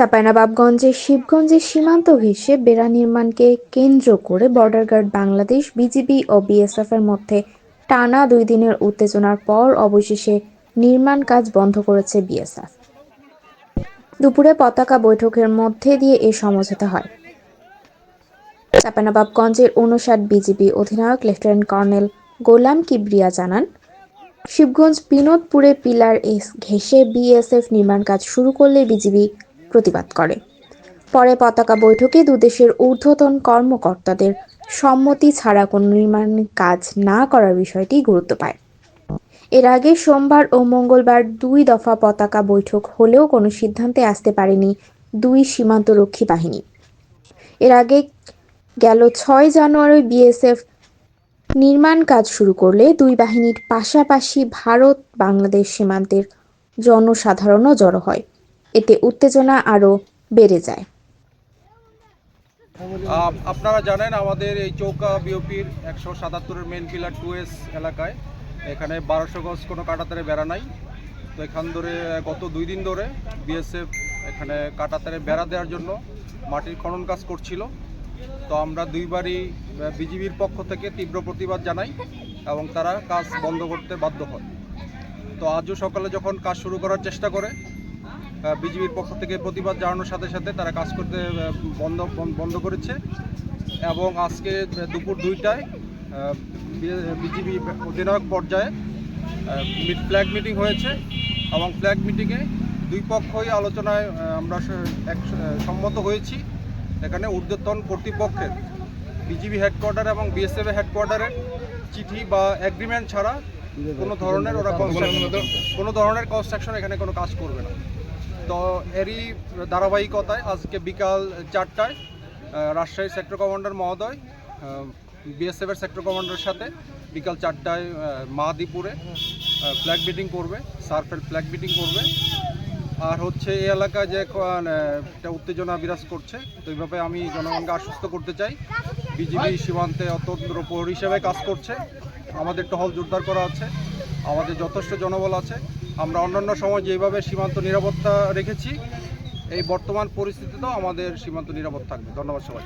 চাঁপাইনবাবগঞ্জের শিবগঞ্জের সীমান্ত ঘেঁষে বেড়া নির্মাণকে কেন্দ্র করে বর্ডার গার্ড বাংলাদেশ, বিজিবি ও বিএসএফ এর মধ্যে টানা দুই দিনের উত্তেজনার পর অবশেষে নির্মাণ কাজ বন্ধ করেছে বিএসএফ। দুপুরে পতাকা বৈঠকের মধ্যে দিয়ে এ সমঝোতা হয়। চাঁপাইনবাবগঞ্জের উনষাট বিজিবি অধিনায়ক লেফটেন্যান্ট কর্নেল গোলাম কিবরিয়া জানান, শিবগঞ্জ বিনোদপুরে পিলার এস ঘেঁষে বিএসএফ নির্মাণ কাজ শুরু করলে বিজিবি প্রতিবাদ করে। পরে পতাকা বৈঠকে দুদেশের ঊর্ধ্বতন কর্মকর্তাদের সম্মতি ছাড়া কোনো নির্মাণ কাজ না করার বিষয়টি গুরুত্ব পায়। এর আগে সোমবার ও মঙ্গলবার দুই দফা পতাকা বৈঠক হলেও কোনো সিদ্ধান্তে আসতে পারেনি দুই সীমান্তরক্ষী বাহিনী। এর আগে গেল ছয় জানুয়ারি বিএসএফ নির্মাণ কাজ শুরু করলে দুই বাহিনীর পাশাপাশি ভারত বাংলাদেশ সীমান্তের জনসাধারণও জড়ো হয়। এতে উত্তেজনা আরও বেড়ে যায়। আপ- আপনারা জানেন আমাদের এই চৌকা বিওপির একশো সাতাত্তরের মেন পিলার টু এস এলাকায়। এখানে বারোশো গজ কোনো কাটাতারে বেড়া নাই। তো এখান ধরে, গত দুই দিন ধরে বিএসএফ এখানে কাটাতারে বেড়া দেওয়ার জন্য মাটির খনন কাজ করছিল। তো আমরা দুইবারই বিজিবির পক্ষ থেকে তীব্র প্রতিবাদ জানাই এবং তারা কাজ বন্ধ করতে বাধ্য হয়। তো আজও সকালে যখন কাজ শুরু করার চেষ্টা করে বিজিবির পক্ষ থেকে প্রতিবাদ জানানোর সাথে সাথে তারা কাজ করতে বন্ধ বন- বন্ধ করেছে। এবং আজকে দুপুর দুইটায় বিজিবি অধিনায়ক পর্যায়ে ফ্ল্যাগ মিটিং হয়েছে। এবং ফ্ল্যাগ মিটিংয়ে দুই পক্ষই আলোচনায় আমরা এক সম্মত হয়েছি। এখানে ঊর্ধ্বতন কর্তৃপক্ষের বিজিবি হেডকোয়ার্টার এবং বিএসএফ হেডকোয়ার্টারের চিঠি বা এগ্রিমেন্ট ছাড়া কোনো ধরনের ওরা কোনো ধরনের কনস্ট্রাকশন এখানে কোনো কাজ করবে না। তো এরই ধারাবাহিকতায় আজকে বিকাল চারটায় রাজশাহী সেক্টর কমান্ডার মহোদয় বিএসএফের সেক্টর কমান্ডারের সাথে বিকাল চারটায় আহ, মাহাদিপুরে ফ্ল্যাগ মিটিং করবে সার্ফের ফ্ল্যাগ মিটিং করবে। আর হচ্ছে এই এলাকায় যে একটা উত্তেজনা বিরাজ করছে তো এইভাবে আমি জনগণকে আশ্বস্ত করতে চাই। বিজিবি সীমান্তে অত্যন্ত প্রহরী হিসেবে কাজ করছে। আমাদের টহল জোরদার করা আছে। আমাদের যথেষ্ট জনবল আছে। আমরা অন্যান্য সময় যেভাবে সীমান্ত নিরাপত্তা রেখেছি, এই বর্তমান পরিস্থিতিতেও আমাদের সীমান্ত নিরাপদ থাকবে। ধন্যবাদ সবাই